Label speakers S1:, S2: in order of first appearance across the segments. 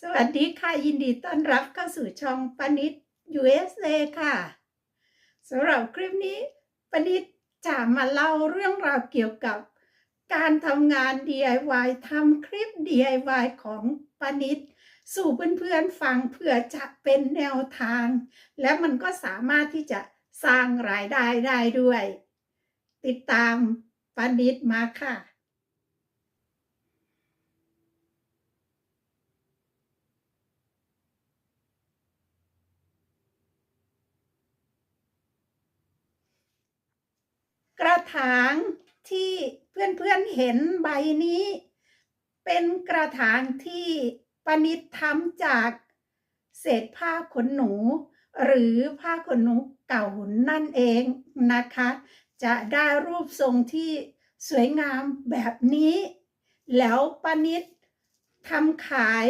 S1: สวัสดีค่ะ ยินดีต้อนรับเข้าสู่ช่องปนิด USA ค่ะสำหรับคลิปนี้ปนิดจะมาเล่าเรื่องราวเกี่ยวกับ การทำงาน DIY ทำคลิป DIY ของปนิด สู่เพื่อนๆฟังเพื่อจะเป็นแนวทาง และมันก็สามารถที่จะสร้างรายได้ได้ด้วย ติดตามปนิดมาค่ะ กระถางที่เพื่อนๆเห็นใบนี้ เป็นกระถางที่ปนิดทำจากเศษผ้าขนหนู หรือผ้าขนหนูเก่านั่นเองนะคะ จะได้รูปทรงที่สวยงามแบบนี้ แล้วปนิดทำขาย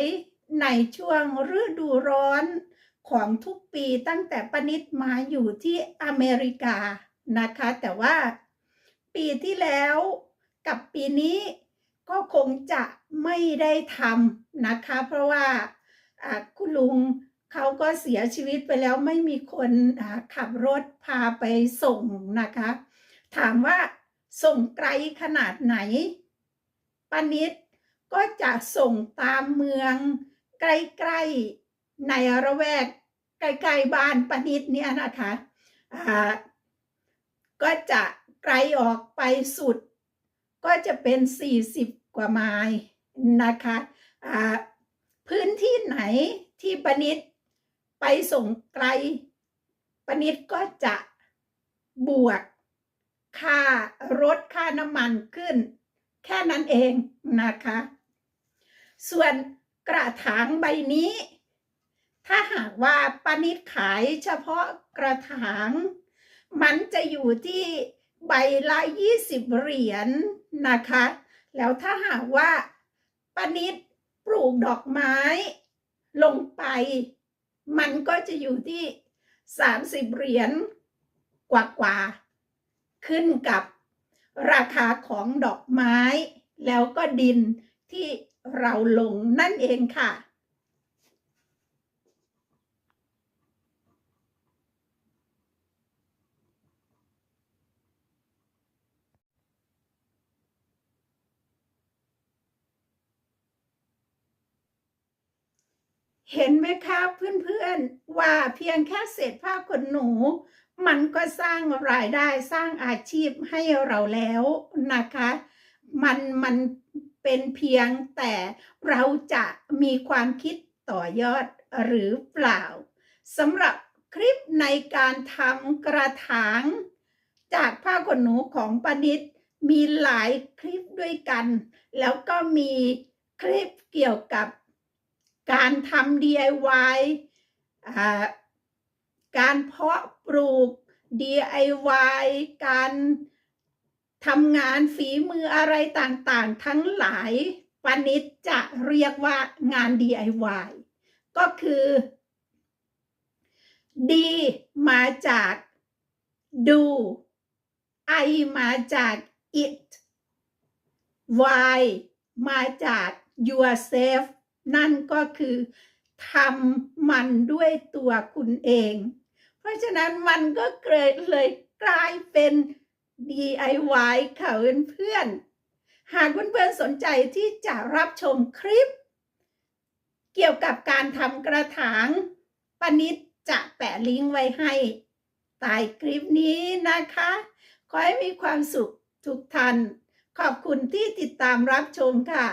S1: ในช่วงฤดูร้อนของทุกปีตั้งแต่ปนิดมาอยู่ที่อเมริกานะคะ แต่ว่า ปีที่แล้วกับปีนี้ก็คงจะไม่ได้ทำนะคะ เพราะว่าคุณลุงเขาก็เสียชีวิตไปแล้วไม่มีคนขับรถพาไปส่งนะคะ ถามว่าส่งไกลขนาดไหนปานิดก็จะส่งตามเมืองใกล้ๆในระแวกใกล้ๆบ้านปานิดเนี่ยนะคะก็จะ ไกลออกไปสุด ก็จะเป็น 40 กว่าไมล์นะคะอ่าพื้นที่ไหนที่ปนิดไปส่งไกลปนิดก็จะบวกค่ารถค่าน้ำมันขึ้น แค่นั้นเองนะคะ ส่วนกระถางใบนี้ ถ้าหากว่าปนิดขายเฉพาะกระถาง มันจะอยู่ที่ ใบละ20เหรียญนนะคะ แล้วถ้าหากว่าปนิดปลูกดอกไม้ ลงไป มันก็จะอยู่ที่30เหรียญกว่ากว่าๆขึ้นกับราคาของดอกไม้ แล้วก็ดินที่เราลงนั่นเองค่ะ เห็นไหมคะเพื่อนๆ ว่าเพียงแค่เศษผ้าขนหนู มันก็สร้างรายได้สร้างอาชีพให้เราแล้วนะคะ มันมันเป็นเพียงแต่เราจะมีความคิดต่อยอดหรือเปล่าสำหรับคลิปในการทำกระถาง จากผ้าขนหนูของปนิดมีหลายคลิปด้วยกัน แล้วก็มีคลิปเกี่ยวกับ การทำ DIY การเพาะปลูก DIY การทำงานฝีมืออะไรต่างๆ ทั้งหลายปานิดจะเรียกว่างาน DIY ก็คือ D มาจาก do I มาจาก it Y มาจาก yourself นั่นก็คือทำมันด้วยตัวคุณเอง เพราะฉะนั้นมันก็เกิดเลยกลายเป็น DIY ค่ะเพื่อนๆหากเพื่อนๆสนใจที่จะรับชมคลิป เกี่ยวกับการทำกระถางปนิดจะแปะลิงก์ไว้ให้ใต้คลิปนี้นะคะ ขอให้มีความสุขทุกท่าน ขอบคุณที่ติดตามรับชมค่ะ